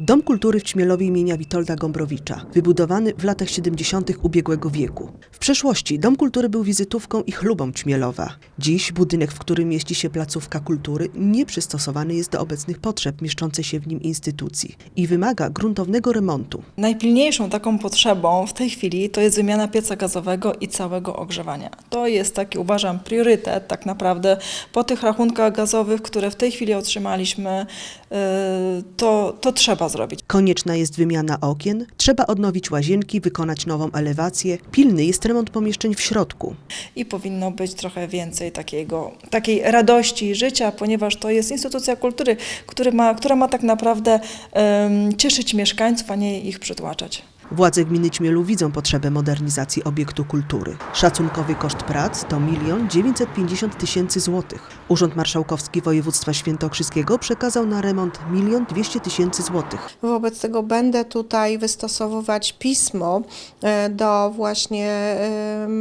Dom Kultury w Ćmielowie imienia Witolda Gombrowicza, wybudowany w latach 70. ubiegłego wieku. W przeszłości Dom Kultury był wizytówką i chlubą Ćmielowa. Dziś budynek, w którym mieści się placówka kultury, nie przystosowany jest do obecnych potrzeb mieszczącej się w nim instytucji i wymaga gruntownego remontu. Najpilniejszą taką potrzebą w tej chwili to jest wymiana pieca gazowego i całego ogrzewania. To jest taki, uważam, priorytet tak naprawdę po tych rachunkach gazowych, które w tej chwili otrzymaliśmy, yy, to, to trzeba zrobić. Konieczna jest wymiana okien, trzeba odnowić łazienki, wykonać nową elewację. Pilny jest remont pomieszczeń w środku. I powinno być trochę więcej takiego, takiej radości życia, ponieważ to jest instytucja kultury, który ma, która ma tak naprawdę em, cieszyć mieszkańców, a nie ich przytłaczać. Władze gminy Ćmielu widzą potrzebę modernizacji obiektu kultury. Szacunkowy koszt prac to 1 950 tysięcy złotych. Urząd Marszałkowski Województwa Świętokrzyskiego przekazał na remont 1 200 tysięcy złotych. Wobec tego będę tutaj wystosowywać pismo e, do właśnie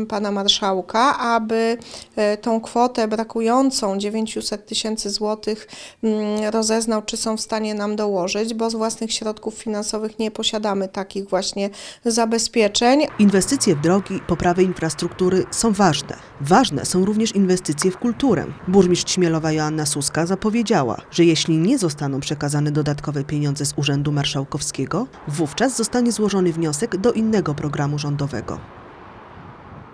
pana marszałka, aby e, tą kwotę brakującą 900 tysięcy złotych mm, rozeznał, czy są w stanie nam dołożyć, bo z własnych środków finansowych nie posiadamy takich właśnie zabezpieczeń. Inwestycje w drogi, poprawę infrastruktury są ważne. Ważne są również inwestycje w kulturę. Burmistrz Śmielowa Joanna Suska zapowiedziała, że jeśli nie zostaną przekazane dodatkowe pieniądze z Urzędu Marszałkowskiego, wówczas zostanie złożony wniosek do innego programu rządowego.